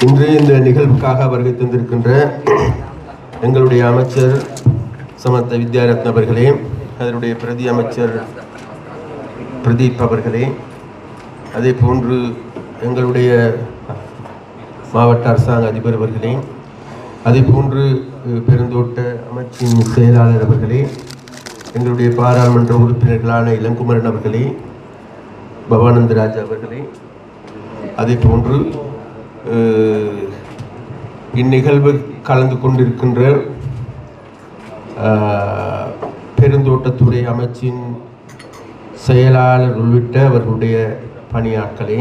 இன்று இந்த நிகழ்வுக்காக வருகை தந்திருக்கின்ற எங்களுடைய அமைச்சர் சமத்த வித்யாரத்ன அவர்களே அதனுடைய பிரதி அமைச்சர் பிரதீப் அவர்களே அதே போன்று எங்களுடைய மாவட்ட அரசாங்க அதிபர் அவர்களே அதே போன்று பெருந்தோட்ட அமைச்சின் செயலாளர் அவர்களே எங்களுடைய பாராளுமன்ற உறுப்பினர்களான இளங்குமரன் அவர்களே பவானந்தராஜ் அவர்களே அதே போன்று இந்நிகழ்வு கலந்து கொண்டிருக்கின்ற பெருந்தோட்டத்துறை அமைச்சின் செயலாளர் உள்ளிட்ட அவர்களுடைய பணியாட்களே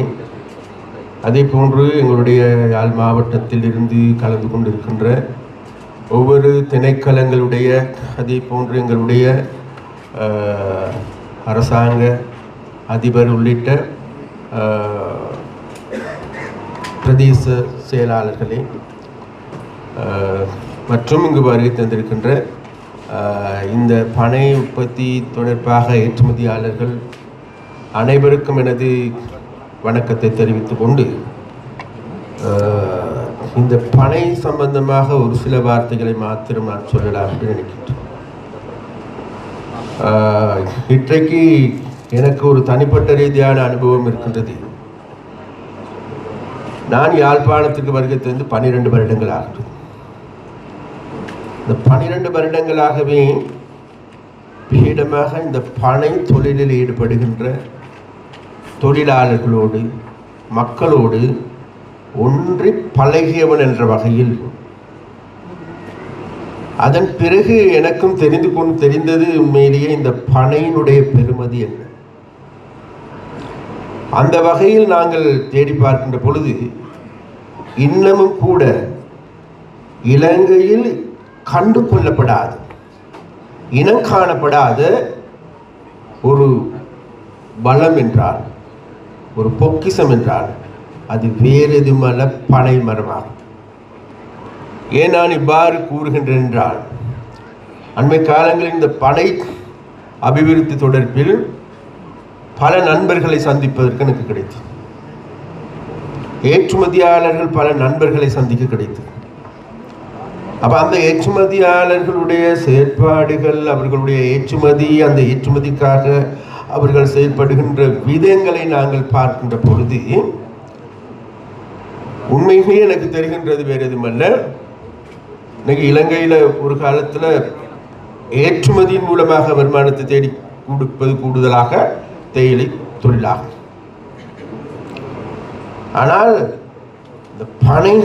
அதே போன்று எங்களுடைய யாழ் மாவட்டத்தில் இருந்து கலந்து கொண்டிருக்கின்ற ஒவ்வொரு திணைக்களங்களுடைய அதே போன்று எங்களுடைய அரசாங்க அதிபர் உள்ளிட்ட பிரதேச செயலாளர்களே மற்றும் இங்கு வருகை தந்திருக்கின்ற இந்த பனை உற்பத்தி தொடர்பாக ஏற்றுமதியாளர்கள் அனைவருக்கும் எனது வணக்கத்தை தெரிவித்து கொண்டு இந்த பனை சம்பந்தமாக ஒரு சில வார்த்தைகளை மாத்திரம் நான் சொல்லலாம் என்று நினைக்கின்றேன். இன்றைக்கு எனக்கு ஒரு தனிப்பட்ட ரீதியான அனுபவம் இருக்கின்றது. நான் யாழ்ப்பாணத்துக்கு வருகை தந்து பன்னிரெண்டு வருடங்கள் ஆகுது இந்த பன்னிரெண்டு வருடங்களாகவே பீடமாக இந்த பனை தொழிலில் ஈடுபடுகின்ற தொழிலாளர்களோடு மக்களோடு ஒன்றி பழகியவன் என்ற வகையில் அதன் பிறகு எனக்கும் தெரிந்து கொண்டு தெரிந்தது உண்மையிலேயே இந்த பனையினுடைய பெருமதி என்ன? அந்த வகையில் நாங்கள் தேடி பார்க்கின்ற பொழுது இன்னமும் கூட இலங்கையில் கண்டு கொள்ளப்படாத இனம் காணப்படாத ஒரு வளம் என்றால் ஒரு பொக்கிசம் என்றால் அது வேறு எதுமல்ல பனை மரமாகும். ஏன் நான் இவ்வாறு கூறுகின்றேன் என்றால் அண்மை காலங்களில் இந்த பனை அபிவிருத்தி தொடர்பில் பல நண்பர்களை சந்திப்பதற்கு எனக்கு கிடைத்தது. ஏற்றுமதியாளர்கள் பல நண்பர்களை சந்திக்க கிடைத்தது. அப்ப அந்த ஏற்றுமதியாளர்களுடைய செயற்பாடுகள் அவர்களுடைய ஏற்றுமதி அந்த ஏற்றுமதிக்காக அவர்கள் செயல்படுகின்ற விதங்களை நாங்கள் பார்க்கின்ற பொழுது உண்மையிலேயே எனக்கு தெரிகின்றது வேறு எதுவுமல்ல. இன்னைக்கு இலங்கையில் ஒரு காலத்தில் ஏற்றுமதியின் மூலமாக வருமானத்தை தேடி கொடுப்பது கூடுதலாக தேயிலை தொழிலாகும் ஆனால் இந்த பனை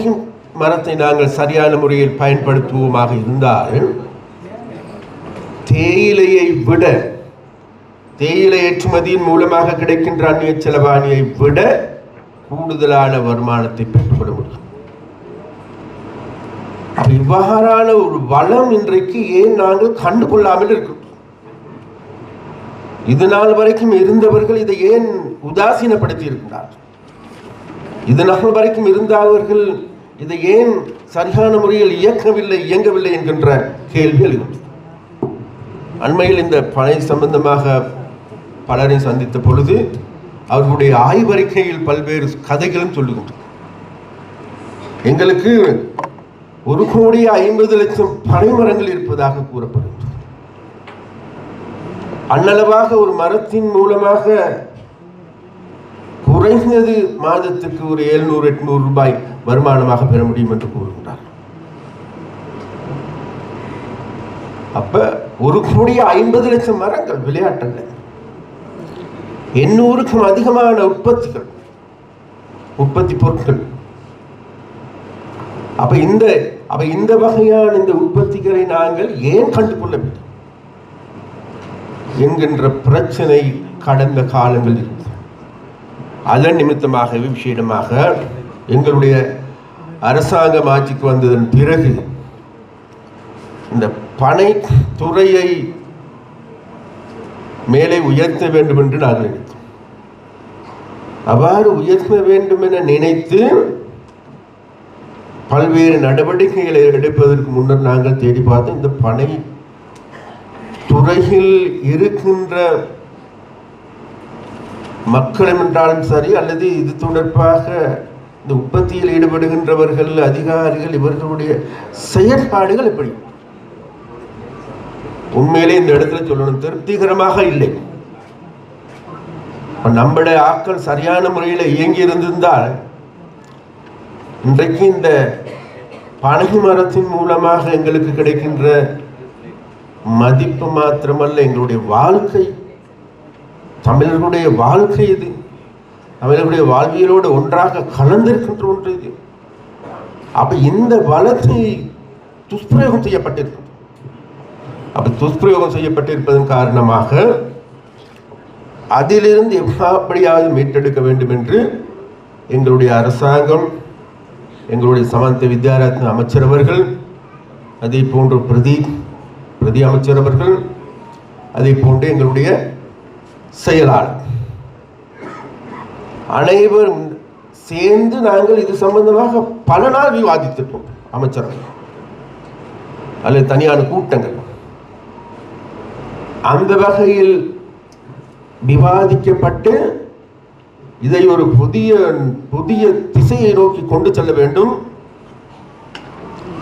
மரத்தை நாங்கள் சரியான முறையில் பயன்படுத்துவோமாக இருந்தால் தேயிலையை விட தேயிலை ஏற்றுமதியின் மூலமாக கிடைக்கின்ற அந்நிய செலவாணியை விட கூடுதலான வருமானத்தை பெற்றுக்கொள்ள முடியும். இவ்வாறான ஒரு வளம் இன்றைக்கு ஏன் நாங்கள் கண்டுகொள்ளாமல் இருக்கிறோம் இது நாள் வரைக்கும் இருந்தவர்கள் இதை ஏன் உதாசீனப்படுத்தி இருக்கிறார் இது நாள் வரைக்கும் இருந்தவர்கள் இதை ஏன் சரியான முறையில் இயக்கவில்லை இயங்கவில்லை என்கின்ற கேள்வி எழுகிறது. அண்மையில் இந்த பழைய சம்பந்தமாக பலரை சந்தித்த பொழுது அவர்களுடைய ஆய்வறிக்கையில் பல்வேறு கதைகளும் சொல்லுகின்றன. எங்களுக்கு ஒரு கோடி ஐம்பது லட்சம் பனைமரங்கள் இருப்பதாக கூறப்படும் அன்னளவாக ஒரு மரத்தின் மூலமாக குறைந்தது மாதத்துக்கு ஒரு எழுநூறு எட்நூறு ரூபாய் வருமானமாக பெற முடியும் என்று கூறுகின்றார். அப்ப ஒரு கோடி ஐம்பது லட்சம் மரங்கள் விளையாட்டல்ல எண்ணூறுக்கும் அதிகமான உற்பத்திகள் உற்பத்தி பொருட்கள். அப்ப இந்த அப்ப இந்த வகையான இந்த உற்பத்திகளை நாங்கள் ஏன் கண்டுகொள்ளவில்லை? என்கின்ற பிரச்சனை கடந்த காலங்களில் இருந்தது. அதன் நிமித்தமாகவே விஷயமாக எங்களுடைய அரசாங்கம் ஆட்சிக்கு வந்ததன் பிறகு இந்த பனை துறையை மேலே உயர்த்த வேண்டும் என்று நாங்கள் நினைத்தோம் அவ்வாறு உயர்த்த வேண்டும் என நினைத்து பல்வேறு நடவடிக்கைகளை எடுப்பதற்கு முன்னர் நாங்கள் தேடி பார்த்தோம் இந்த பனை துறையில் இருக்கின்ற மக்களும் என்றாலும் சரி அல்லது இது தொடர்பாக இந்த உற்பத்தியில் ஈடுபடுகின்றவர்கள் அதிகாரிகள் இவர்களுடைய செயற்பாடுகள் எப்படி? உண்மையிலே இந்த இடத்துல சொல்லணும் திருப்திகரமாக இல்லை. இப்ப நம்முடைய ஆட்கள் சரியான முறையில் இயங்கி இருந்திருந்தால் இன்றைக்கு இந்த பனகி மரத்தின் மூலமாக எங்களுக்கு கிடைக்கின்ற மதிப்பு மாத்திரமல்ல எங்களுடைய வாழ்க்கை தமிழர்களுடைய வாழ்க்கை இது. தமிழர்களுடைய வாழ்வியலோடு ஒன்றாக கலந்திருக்கின்ற ஒன்று இது. அப்ப இந்த வளத்தை துஷ்பிரயோகம் செய்யப்பட்டிருக்கிறது அப்ப துஷ்பிரயோகம் செய்யப்பட்டிருப்பதன் காரணமாக அதிலிருந்து எப்படியாவது மீட்டெடுக்க வேண்டும் என்று எங்களுடைய அரசாங்கம் எங்களுடைய சமந்த வித்யாரத்ன அமைச்சர் அவர்கள் அதே போன்று பிரதீப் பிரதி அமைச்சர் அவர்கள் அதை போன்று எங்களுடைய செயலாளர். அனைவரும் சேர்ந்து நாங்கள் இது சம்பந்தமாக பல நாள் விவாதித்திருக்கோம் அமைச்சர்கள் அல்லது தனியான கூட்டங்கள். அந்த வகையில் விவாதிக்கப்பட்டு இதை ஒரு புதிய புதிய திசையை நோக்கி கொண்டு செல்ல வேண்டும்.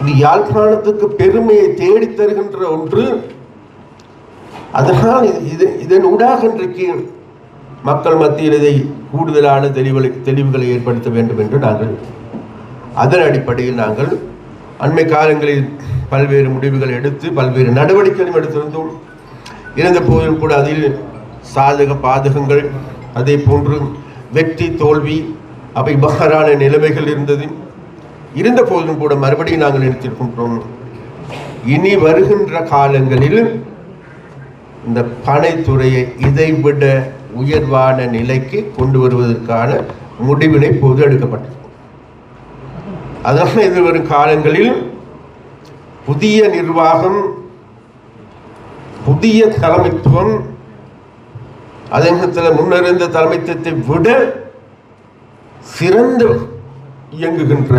இது யாழ்ப்பாணத்துக்கு பெருமையை தேடித் தருகின்ற ஒன்று. அதனால் இது- இதன் ஊடாக இன்றைக்கு மக்கள் மத்தியில் இதை கூடுதலான தெளிவுகளை தெளிவுகளை ஏற்படுத்த வேண்டும் என்று நாங்கள் அதன் அடிப்படையில் நாங்கள் அண்மை காலங்களில் பல்வேறு முடிவுகள் எடுத்து பல்வேறு நடவடிக்கைகளும் எடுத்திருந்தோம். இருந்த போதிலும் கூட அதில் சாதக பாதகங்கள் அதே போன்று வெற்றி தோல்வி அவை பகரான நிலைமைகள் இருந்தது. இருந்த போதிலும் கூட மறுபடியும் நாங்கள் நினைத்திருக்கின்றோம். இனி வருகின்ற காலங்களில் இந்த பனைத்துறையை இதைவிட உயர்வான நிலைக்கு கொண்டு வருவதற்கான முடிவினை போது எடுக்கப்பட்டது அதனால் எதிர்வரும் காலங்களில் புதிய நிர்வாகம் புதிய தலைமைத்துவம் அதே நேரத்தில் முன்னிருந்த தலைமைத்துவத்தை விட சிறந்து இயங்குகின்ற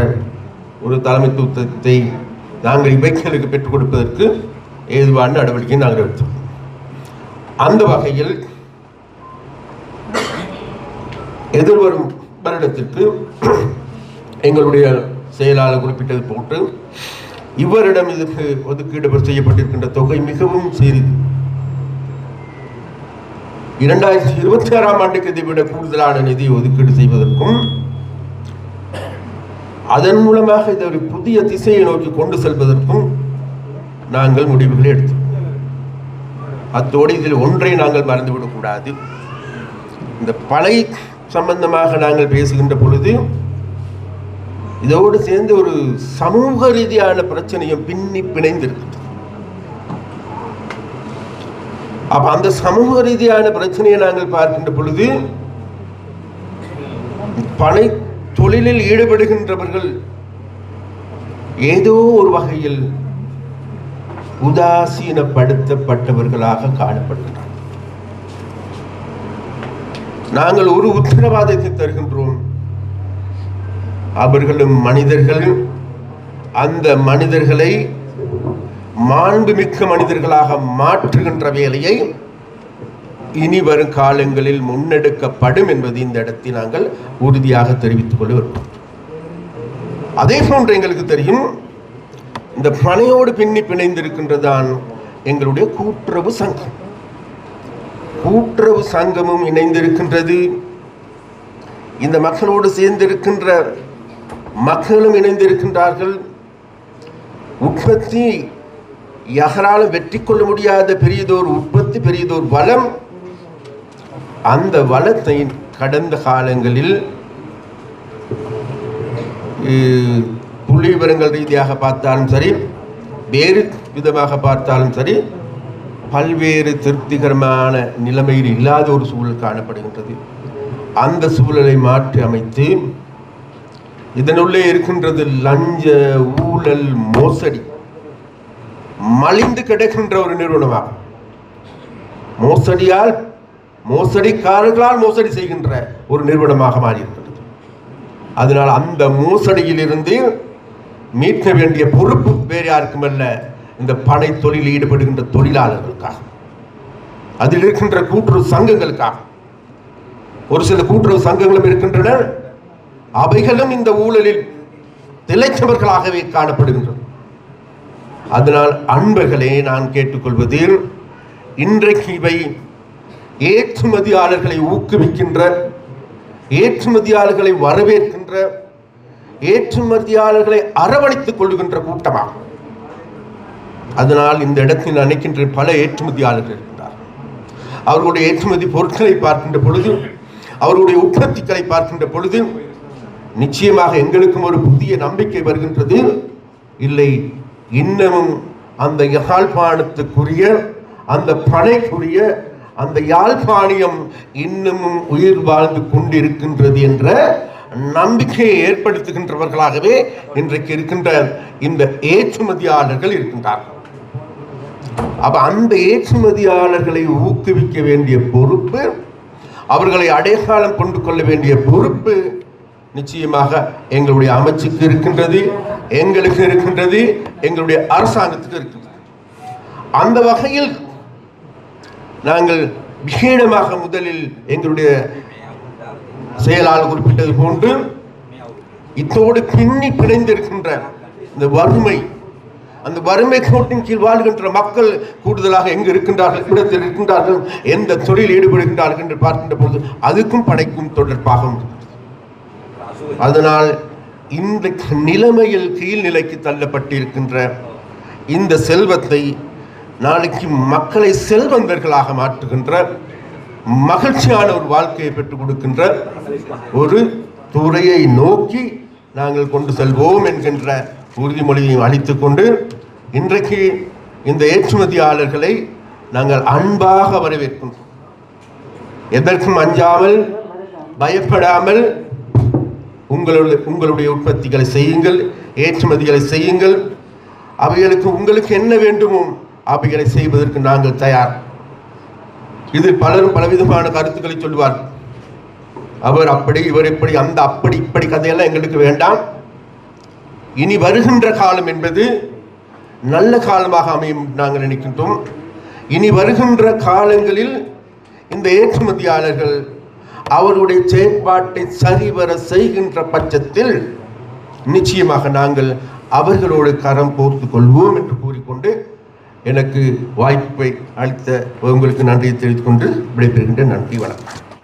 ஒரு தலைமைத்துவத்தை நாங்கள் இவைகளுக்கு பெற்றுக் கொடுப்பதற்கு ஏதுவான நடவடிக்கையை நாங்கள் எடுத்தோம் அந்த வகையில் எதிர்வரும் வருடத்திற்கு எங்களுடைய செயலாளர் குறிப்பிட்டது போட்டு இவரிடம் இதுக்கு ஒதுக்கீடு செய்யப்பட்டிருக்கின்ற தொகை மிகவும் சிறிது. இரண்டாயிரத்தி இருபத்தி ஆறாம் ஆண்டுக்கு இதை விட கூடுதலான நிதி ஒதுக்கீடு செய்வதற்கும் அதன் மூலமாக இதை ஒரு புதிய திசையை நோக்கி கொண்டு செல்வதற்கும் நாங்கள் முடிவுகளை எடுத்தோம். அத்தோடு இதில் ஒன்றை நாங்கள் மறந்துவிடக்கூடாது இந்த பனை சம்பந்தமாக நாங்கள் பேசுகின்ற பொழுது இதோடு சேர்ந்து ஒரு சமூக ரீதியான பிரச்சனையும் பின்னி பிணைந்திருக்கு அப்ப அந்த சமூக ரீதியான பிரச்சனையை நாங்கள் பார்க்கின்ற பொழுது பனை தொழிலில் ஈடுபடுகின்றவர்கள் ஏதோ ஒரு வகையில் உதாசீனப்படுத்தப்பட்டவர்களாக காணப்படுகின்றனர் நாங்கள் ஒரு உத்தரவாதத்தை தருகின்றோம். அவர்களும் மனிதர்கள் அந்த மனிதர்களை மாண்புமிக்க மனிதர்களாக மாற்றுகின்ற வேலையை இனி வரும் காலங்களில் முன்னெடுக்கப்படும் என்பது இந்த இடத்தில் நாங்கள் உறுதியாக தெரிவித்துக் கொள்ள விரும்புகிறோம் அதே போன்று எங்களுக்கு தெரியும் இந்த பனையோடு பின்னி பிணைந்திருக்கின்றதான் எங்களுடைய கூட்டுறவு சங்கம். கூட்டுறவு சங்கமும் இணைந்திருக்கின்றது. இந்த மக்களோடு சேர்ந்திருக்கின்ற மக்களும் இணைந்திருக்கின்றார்கள். உற்பத்தி எகராலும் வெற்றி கொள்ள முடியாத பெரியதோர் உற்பத்தி பெரியதோர் வளம் அந்த வளத்தை கடந்த காலங்களில் புள்ளி விவரங்கள் ரீதியாக பார்த்தாலும் சரி வேறு விதமாக பார்த்தாலும் சரி பல்வேறு திருப்திகரமான நிலைமையில் இல்லாத ஒரு சூழல் காணப்படுகின்றது. அந்த சூழலை மாற்றி அமைத்து இதனுள்ளே இருக்கின்றது லஞ்ச ஊழல் மோசடி மலிந்து கிடக்கின்ற ஒரு நிறுவனமாகும். மோசடியால் மோசடிக்காரர்களால் மோசடி செய்கின்ற ஒரு நிறுவனமாக மாறியிருக்கிறது. அதனால் அந்த மோசடியிலிருந்து மீட்க வேண்டிய பொறுப்பு வேறு யாருக்கும் அல்ல இந்த பனை தொழிலில் ஈடுபடுகின்ற தொழிலாளர்களுக்காக. அதில் இருக்கின்ற கூட்டுறவு சங்கங்களுக்காக. ஒரு சில கூட்டுறவு சங்கங்களும் இருக்கின்றன அவைகளும் இந்த ஊழலில் திளைச்சவர்களாகவே காணப்படுகின்றது அதனால் அன்பர்களே நான் கேட்டுக்கொள்வது இன்றைக்கு இவை ஏற்றுமதியாளர்களை ஊக்குவிக்கின்ற ஏற்றுமதியாளர்களை வரவேற்கின்ற ஏற்றுமதியாளர்களை அரவணைத்துக் கொள்கின்ற கூட்டமாகும். அதனால் இந்த இடத்தில் நினைக்கின்ற பல ஏற்றுமதியாளர்கள் இருக்கின்றார். அவர்களுடைய ஏற்றுமதி பொருட்களை பார்க்கின்ற பொழுது அவர்களுடைய உற்பத்திகளை பார்க்கின்ற பொழுது நிச்சயமாக எங்களுக்கும் ஒரு புதிய நம்பிக்கை வருகின்றது. இல்லை இன்னமும் அந்த யாழ்ப்பாணத்துக்குரிய அந்த பனைக்குரிய அந்த யாழ்ப்பாணியம் இன்னமும் உயிர் வாழ்ந்து கொண்டிருக்கின்றது என்ற நம்பிக்கையை ஏற்படுத்துகின்றவர்களாகவே இன்றைக்கு இருக்கின்ற இந்த ஏற்றுமதியாளர்கள் இருக்கின்றார்கள். அப்ப அந்த ஏற்றுமதியாளர்களை ஊக்குவிக்க வேண்டிய பொறுப்பு அவர்களை அடையாளம் கொண்டு கொள்ள வேண்டிய பொறுப்பு நிச்சயமாக எங்களுடைய அமைச்சுக்கு இருக்கின்றது எங்களுக்கு இருக்கின்றது எங்களுடைய அரசாங்கத்துக்கு இருக்கின்றது. அந்த வகையில் நாங்கள் விசேடமாக முதலில் எங்களுடைய செயலால் குறிப்பிட்டது போன்று இத்தோடு பின்னி பிணைந்திருக்கின்ற இந்த வறுமை அந்த வறுமை கோட்டின் கீழ் வாழ்கின்ற மக்கள் கூடுதலாக எங்கு இருக்கின்றார்கள் இடத்தில் இருக்கின்றார்கள் எந்த தொழில் ஈடுபடுகின்றார்கள் என்று பார்க்கின்ற பொழுது அதுக்கும் படைக்கும் தொடர்பாக அதனால் இந்த நிலைமையில் கீழ்நிலைக்கு தள்ளப்பட்டிருக்கின்ற இந்த செல்வத்தை நாளைக்கு மக்களை செல்வந்தர்களாக மாற்றுகின்ற மகிழ்ச்சியான ஒரு வாழ்க்கையை பெற்றுக் கொடுக்கின்ற ஒரு துறையை நோக்கி நாங்கள் கொண்டு செல்வோம் என்கின்ற உறுதிமொழியையும் அளித்து கொண்டு இன்றைக்கு இந்த ஏற்றுமதியாளர்களை நாங்கள் அன்பாக வரவேற்கின்றோம். எதற்கும் அஞ்சாமல் பயப்படாமல் உங்களுடைய உங்களுடைய உற்பத்திகளை செய்யுங்கள் ஏற்றுமதிகளை செய்யுங்கள். அவைகளுக்கு உங்களுக்கு என்ன வேண்டுமோ அவைகளை செய்வதற்கு நாங்கள் தயார். இதில் பலரும் பலவிதமான கருத்துக்களை சொல்வார். அவர் அப்படி இவர் இப்படி அந்த அப்படி இப்படி கதையெல்லாம் எங்களுக்கு வேண்டாம். இனி வருகின்ற காலம் என்பது நல்ல காலமாக அமையும் நாங்கள் நினைக்கின்றோம். இனி வருகின்ற காலங்களில் இந்த ஏற்றுமதியாளர்கள் அவருடைய செயற்பாட்டை சரிவர செய்கின்ற பட்சத்தில் நிச்சயமாக நாங்கள் அவர்களோடு கரம் போர்த்து கொள்வோம் என்று கூறி எனக்கு வாய்ப்பை அளித்த உங்களுக்கு நன்றியை தெரிவித்துக் கொண்டு விடைபெறுகின்ற நன்றி வணக்கம்.